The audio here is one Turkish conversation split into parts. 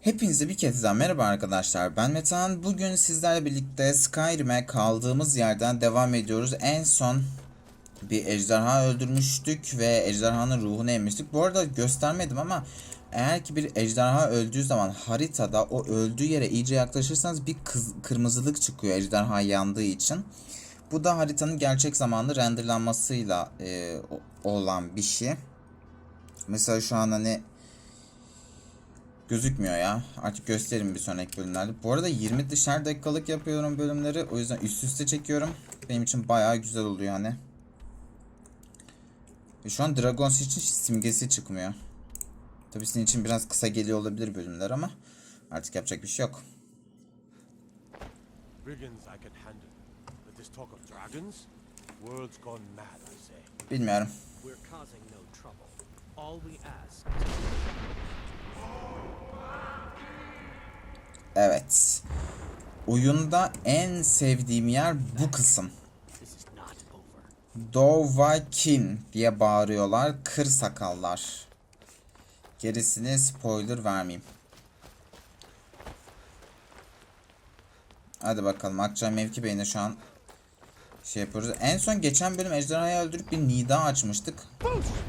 Hepinize bir kez daha merhaba arkadaşlar. Ben Metehan. Bugün sizlerle birlikte Skyrim'e kaldığımız yerden devam ediyoruz. En son bir ejderha öldürmüştük ve ejderhanın ruhunu emmiştik. Bu arada göstermedim ama eğer ki bir ejderha öldüğü zaman haritada o öldüğü yere iyice yaklaşırsanız bir kırmızılık çıkıyor ejderha yandığı için. Bu da haritanın gerçek zamanlı renderlanmasıyla e, olan bir şey. Mesela şu an hani gözükmüyor ya. Artık gösteririm bir sonraki bölümlerde. Bu arada 20 dışarı dakikalık yapıyorum bölümleri. O yüzden üst üste çekiyorum. Benim için bayağı güzel oluyor hani. Ve şu an Dragons için simgesi çıkmıyor. Tabii sizin için biraz kısa geliyor olabilir bölümler ama artık yapacak bir şey yok. Brigands Evet. Oyunda en sevdiğim yer bu kısım. Dovahkiin diye bağırıyorlar. Kır sakallar. Gerisini spoiler vermeyeyim. Hadi bakalım. Akçay Mevki Bey'ine şu an şey yapıyoruz. En son geçen bölüm ejderhayı öldürüp bir nida açmıştık.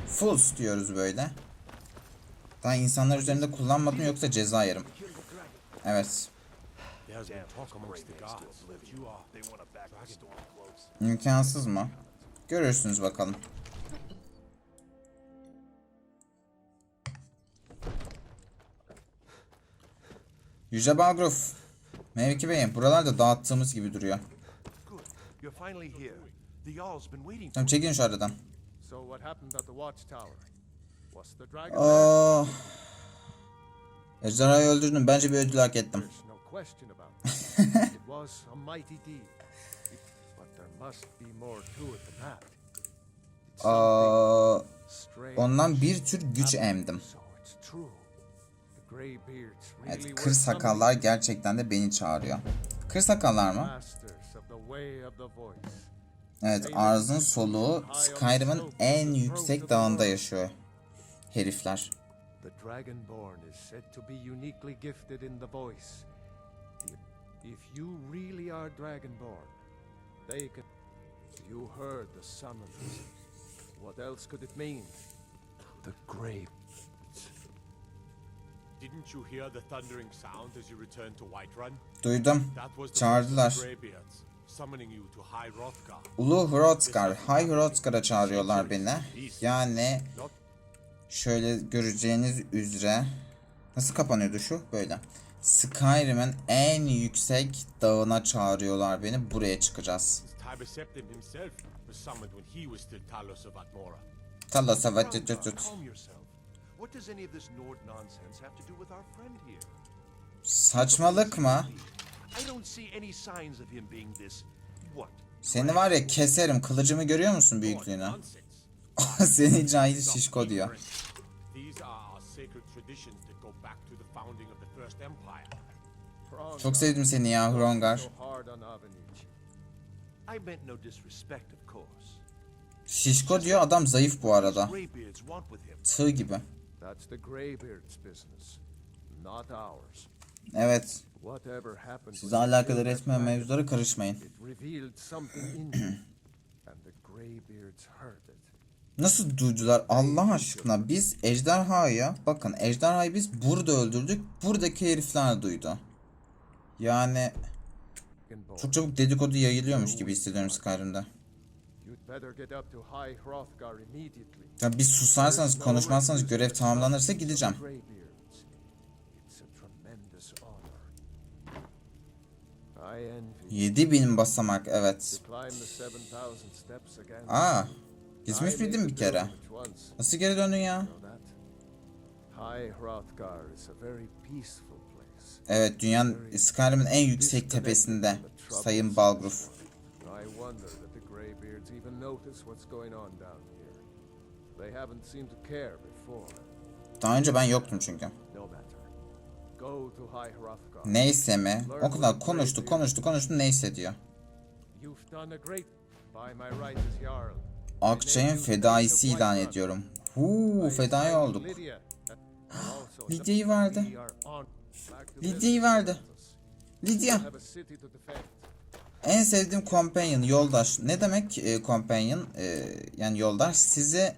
Fools diyoruz böyle. Daha insanlar üzerinde kullanmadım yoksa ceza yerim. Evet. İmkansız mı? Görürsünüz bakalım. Yüce Balgruf. Mevki Bey, buralarda dağıttığımız gibi duruyor. Tamam çekin şu aradan. So Ejderhayı öldürdüm. Bence bir ödül hak ettim. Aa, ondan bir tür güç emdim. Evet, kır sakallar gerçekten de beni çağırıyor. Kır sakallar mı? Evet, arzın soluğu Skyrim'in en yüksek dağında yaşıyor. Herifler. The Dragonborn is said to be uniquely gifted in the voice. If you really are Dragonborn, they can. You heard the summons. What else could it mean? The grave. Didn't you hear the thundering sound as you returned to Whiterun? Duydum. That was the Çağırdılar. voice of the Greybeards, summoning you to High Hrothgar. Ulu Hrothgar, High Hrothgar'a çağırıyorlar beni. Yani Not şöyle göreceğiniz üzere nasıl kapanıyordu şu? Böyle. Skyrim'in en yüksek dağına çağırıyorlar beni. Buraya çıkacağız. Tiber Septim himself was summoned when he was still Talos of Atmora. Talos evet Hrothgar, tut tut. calm yourself. What does any of this Nord nonsense have to do with our friend here? Saçmalık mı? Seni var ya keserim. Kılıcımı görüyor musun büyüklüğünü? Seni cahil şişko diyor. Çok sevdim seni ya Hrongar. Şişko diyor adam zayıf bu arada. Tığ gibi. Evet. Size alakadar etmeyen mevzulara karışmayın. Nasıl duydular Allah aşkına? Biz ejderhayı bakın ejderhayı biz burada öldürdük. Buradaki herifler duydu. Yani çok çabuk dedikodu yayılıyormuş gibi hissediyorum Skyrim'de. Ya bir susarsanız konuşmazsanız görev tamamlanırsa gideceğim. Greybeards. It's a tremendous honor. I envy 7000 basamak evet. you. Climb the 7000 steps again. Aa gitmiş miydin bir kere? Nasıl geri döndün ya? Evet dünyanın Skyrim'in en yüksek tepesinde Sayın Balgruf. Daha önce ben yoktum çünkü. Neyse mi? O kadar konuştu konuştu konuştu neyse diyor. Akçay'ın fedaisi ilan ediyorum. Huu fedai olduk. Lidya'yı verdi. Lidya'yı verdi. Lidya. En sevdiğim companion, yoldaş. Ne demek e, companion? E, yani yoldaş. Size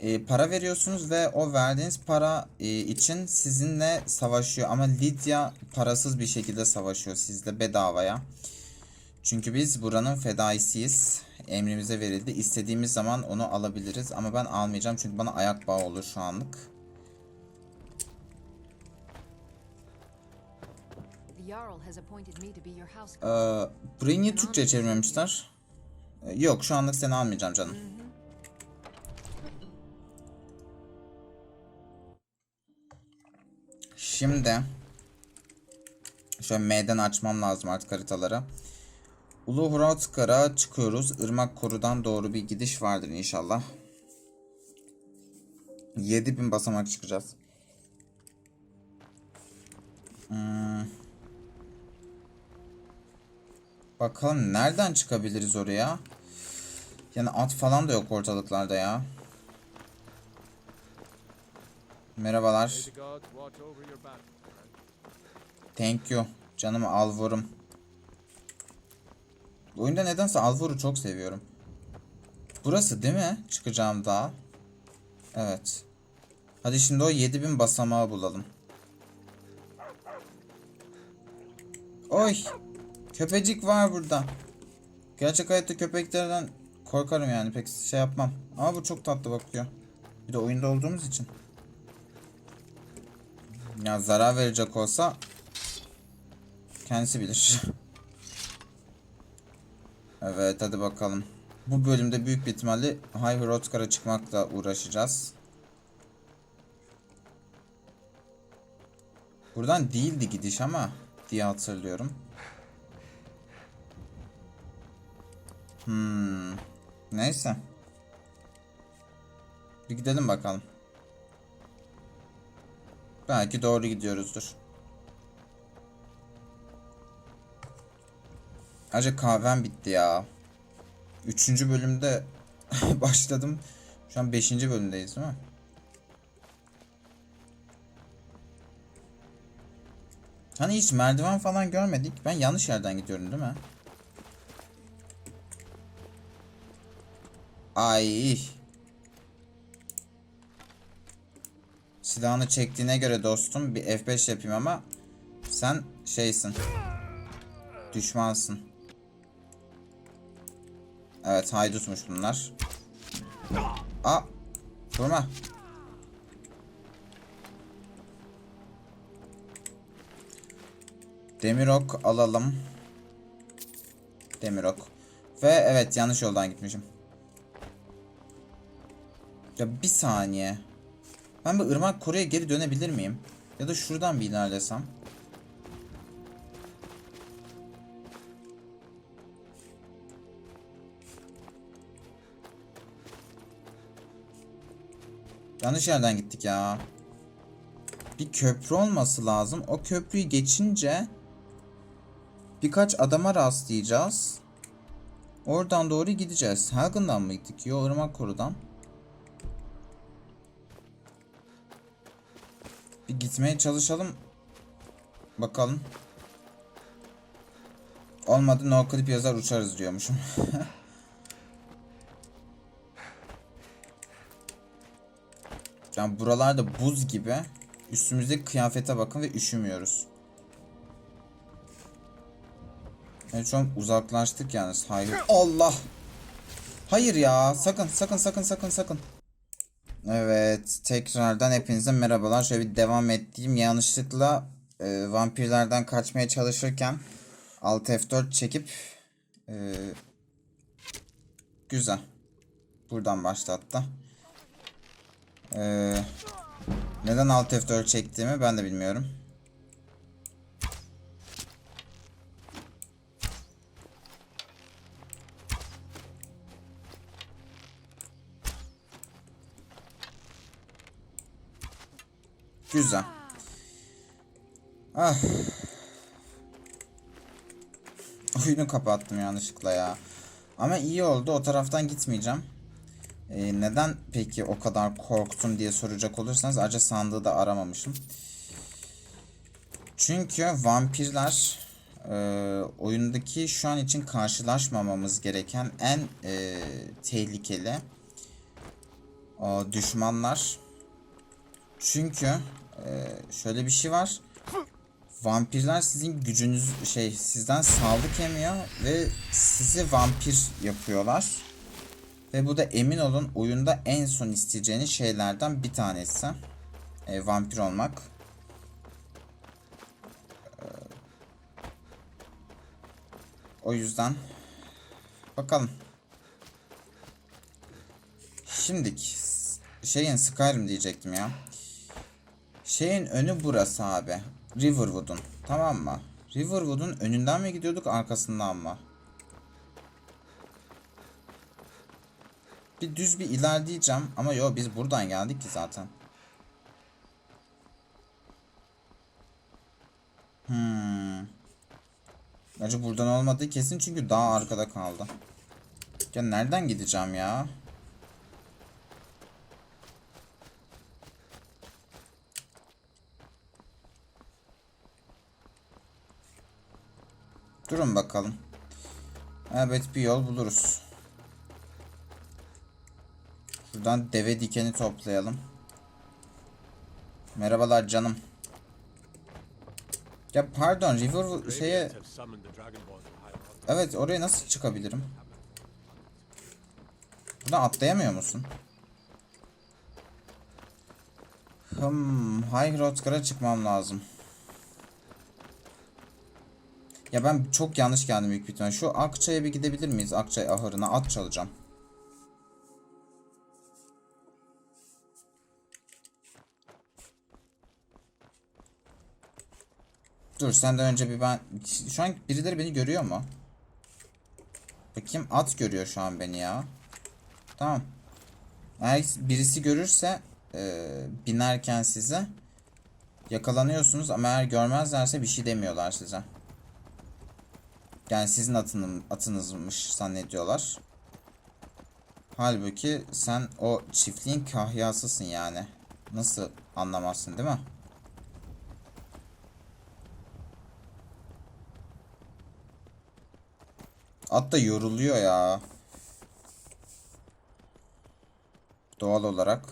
e, para veriyorsunuz ve o verdiğiniz para e, için sizinle savaşıyor. Ama Lydia parasız bir şekilde savaşıyor sizle bedavaya. Çünkü biz buranın fedaisiyiz. Emrimize verildi. İstediğimiz zaman onu alabiliriz. Ama ben almayacağım çünkü bana ayak bağı olur şu anlık. Ee, burayı niye Türkçe çevirmemişler? Ee, yok şu anlık seni almayacağım canım. Şimdi şöyle M'den açmam lazım artık haritaları. Ulu Hrothgar'a çıkıyoruz. Irmak Koru'dan doğru bir gidiş vardır inşallah. 7000 basamak çıkacağız. Hmm. Bakalım nereden çıkabiliriz oraya? Yani at falan da yok ortalıklarda ya. Merhabalar. Thank you. Canım Alvor'um. Bu oyunda nedense Alvor'u çok seviyorum. Burası değil mi? Çıkacağım dağ. Evet. Hadi şimdi o 7000 basamağı bulalım. Oy! Köpecik var burada. Gerçek hayatta köpeklerden korkarım yani pek şey yapmam. Ama bu çok tatlı bakıyor. Bir de oyunda olduğumuz için. Ya zarar verecek olsa kendisi bilir. evet hadi bakalım. Bu bölümde büyük bir ihtimalle High Hrothgar'a çıkmakla uğraşacağız. Buradan değildi gidiş ama diye hatırlıyorum. Hmm. Neyse. Bir gidelim bakalım. Belki doğru gidiyoruzdur. Ayrıca kahvem bitti ya. Üçüncü bölümde başladım. Şu an beşinci bölümdeyiz değil mi? Hani hiç merdiven falan görmedik. Ben yanlış yerden gidiyorum değil mi? Ay. Silahını çektiğine göre dostum bir F5 yapayım ama sen şeysin. Düşmansın. Evet haydutmuş bunlar. Aa! Vurma. Demirok alalım. Demirok. Ve evet yanlış yoldan gitmişim. Ya bir saniye. Ben bir ırmak koruya geri dönebilir miyim? Ya da şuradan bir ilerlesem. Yanlış yerden gittik ya. Bir köprü olması lazım. O köprüyü geçince birkaç adama rastlayacağız. Oradan doğru gideceğiz. Helgen'dan mı gittik? Yo ırmak korudan. Bir gitmeye çalışalım. Bakalım. Olmadı no clip yazar uçarız diyormuşum. yani buralarda buz gibi. Üstümüzdeki kıyafete bakın ve üşümüyoruz. Evet şu an uzaklaştık yalnız. Hayır. Allah! Hayır ya. Sakın sakın sakın sakın sakın. Evet, tekrardan hepinize merhabalar. Şöyle bir devam ettiğim yanlışlıkla e, vampirlerden kaçmaya çalışırken Alt F4 çekip e, güzel. Buradan başlattı. E, neden Alt F4 çektiğimi ben de bilmiyorum. Güzel. Ah. Oyunu kapattım yanlışlıkla ya. Ama iyi oldu. O taraftan gitmeyeceğim. Ee, neden peki o kadar korktum diye soracak olursanız acı sandığı da aramamışım. Çünkü vampirler e, oyundaki şu an için karşılaşmamamız gereken en e, tehlikeli o, düşmanlar. Çünkü e, şöyle bir şey var. Vampirler sizin gücünüz şey sizden sağlık emiyor ve sizi vampir yapıyorlar. Ve bu da emin olun oyunda en son isteyeceğiniz şeylerden bir tanesi. E, vampir olmak. E, o yüzden bakalım. Şimdik şeyin Skyrim diyecektim ya. Şeyin önü burası abi. Riverwood'un. Tamam mı? Riverwood'un önünden mi gidiyorduk arkasından mı? Bir düz bir ilerleyeceğim ama yo biz buradan geldik ki zaten. Hmm. Acı buradan olmadığı kesin çünkü daha arkada kaldı. Ya nereden gideceğim ya? Durun bakalım. Evet bir yol buluruz. Şuradan deve dikeni toplayalım. Merhabalar canım. Ya pardon River şeye evet oraya nasıl çıkabilirim? Buradan atlayamıyor musun? Hmm, High Roadgar'a çıkmam lazım. Ya ben çok yanlış geldim büyük bir ihtimal. Şu Akçay'a bir gidebilir miyiz? Akçay ahırına at çalacağım. Dur senden önce bir ben... Şu an birileri beni görüyor mu? Bakayım at görüyor şu an beni ya. Tamam. Eğer birisi görürse e, binerken size yakalanıyorsunuz ama eğer görmezlerse bir şey demiyorlar size. Yani sizin atının, atınızmış zannediyorlar. Halbuki sen o çiftliğin kahyasısın yani. Nasıl anlamazsın değil mi? At da yoruluyor ya. Doğal olarak.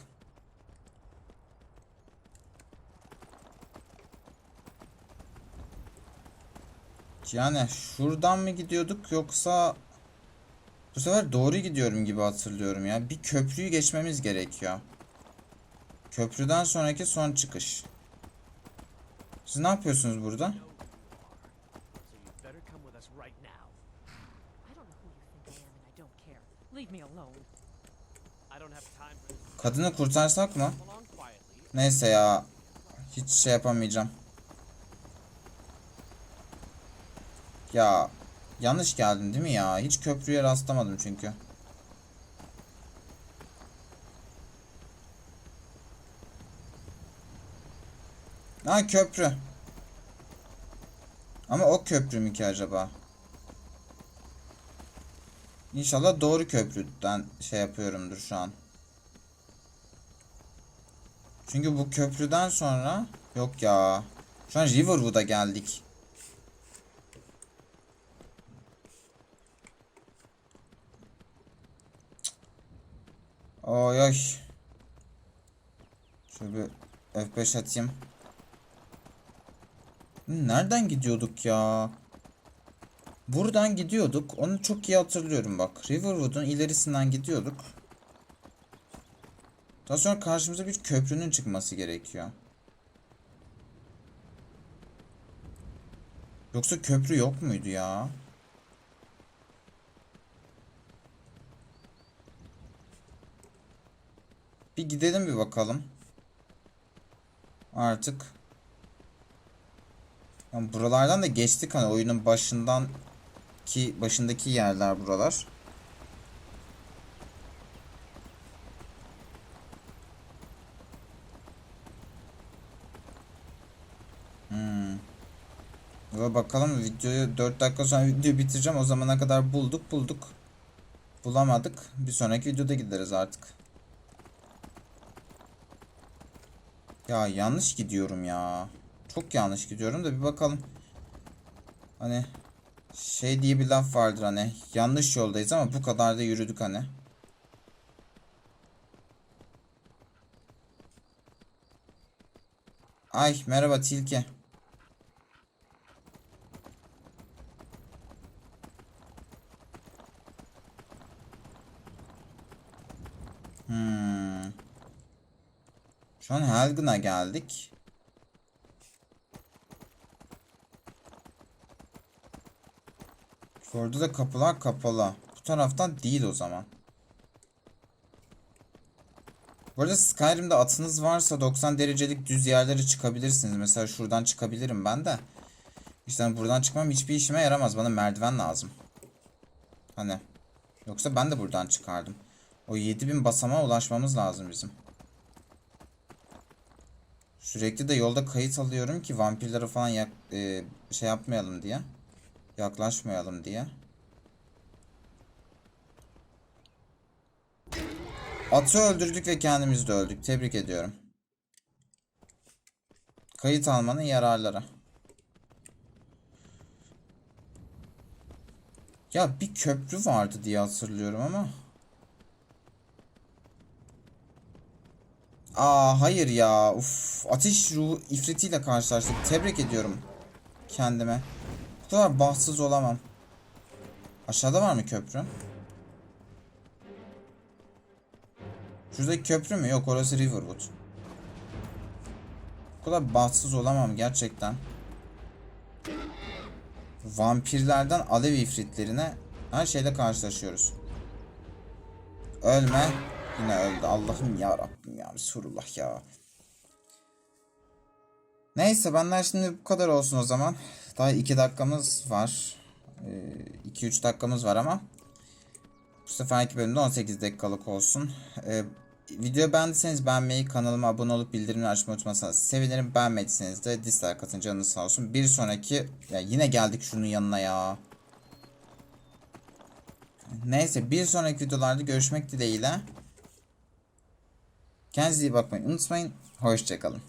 Yani şuradan mı gidiyorduk yoksa bu sefer doğru gidiyorum gibi hatırlıyorum ya. Bir köprüyü geçmemiz gerekiyor. Köprüden sonraki son çıkış. Siz ne yapıyorsunuz burada? Kadını kurtarsak mı? Come along quietly. Neyse ya. Hiç şey yapamayacağım. Ya yanlış geldim değil mi ya? Hiç köprüye rastlamadım çünkü. Ha köprü. Ama o köprü mü ki acaba? İnşallah doğru köprüden şey yapıyorumdur şu an. Çünkü bu köprüden sonra yok ya. Şu an Riverwood'a geldik. Oy oy. Şöyle bir F5 atayım. Nereden gidiyorduk ya? Buradan gidiyorduk. Onu çok iyi hatırlıyorum bak. Riverwood'un ilerisinden gidiyorduk. Daha sonra karşımıza bir köprünün çıkması gerekiyor. Yoksa köprü yok muydu ya? Bir gidelim bir bakalım. Artık. Yani buralardan da geçtik hani oyunun başından ki başındaki yerler buralar. Hmm. Ve bakalım videoyu 4 dakika sonra videoyu bitireceğim. O zamana kadar bulduk bulduk. Bulamadık. Bir sonraki videoda gideriz artık. Ya yanlış gidiyorum ya. çok yanlış gidiyorum da bir bakalım. Hani şey diye bir laf vardır hani yanlış yoldayız ama bu kadar da yürüdük hani. Ay merhaba tilki. Hmm. Şu an Helgen'a geldik. Orada da kapılar kapalı. Bu taraftan değil o zaman. Bu Skyrim'de atınız varsa 90 derecelik düz yerlere çıkabilirsiniz. Mesela şuradan çıkabilirim ben de. İşte hani buradan çıkmam hiçbir işime yaramaz. Bana merdiven lazım. Hani. Yoksa ben de buradan çıkardım. O 7000 basamağa ulaşmamız lazım bizim. Sürekli de yolda kayıt alıyorum ki vampirlere falan yak e, şey yapmayalım diye. Yaklaşmayalım diye. Atı öldürdük ve kendimiz de öldük. Tebrik ediyorum. Kayıt almanın yararları. Ya bir köprü vardı diye hatırlıyorum ama. Aa hayır ya. Uf, ateş ruhu ifritiyle karşılaştık. Tebrik ediyorum kendime. Bu kadar bahtsız olamam. Aşağıda var mı köprü? Şuradaki köprü mü? Yok orası Riverwood. Bu kadar bahtsız olamam gerçekten. Vampirlerden alev ifritlerine her şeyle karşılaşıyoruz. Ölme. Yine öldü. Allah'ım ya Rabbim ya Resulullah ya. Neyse benden şimdi bu kadar olsun o zaman. Daha 2 dakikamız var. 2-3 dakikamız var ama bu seferki bölümde 18 dakikalık olsun. Ee, videoyu beğendiyseniz beğenmeyi, kanalıma abone olup bildirimleri açmayı unutmazsanız sevinirim. Beğenmediyseniz de dislike atın canınız sağ olsun. Bir sonraki ya yine geldik şunun yanına ya. Neyse bir sonraki videolarda görüşmek dileğiyle. Kendinize iyi bakmayı unutmayın. Hoşçakalın.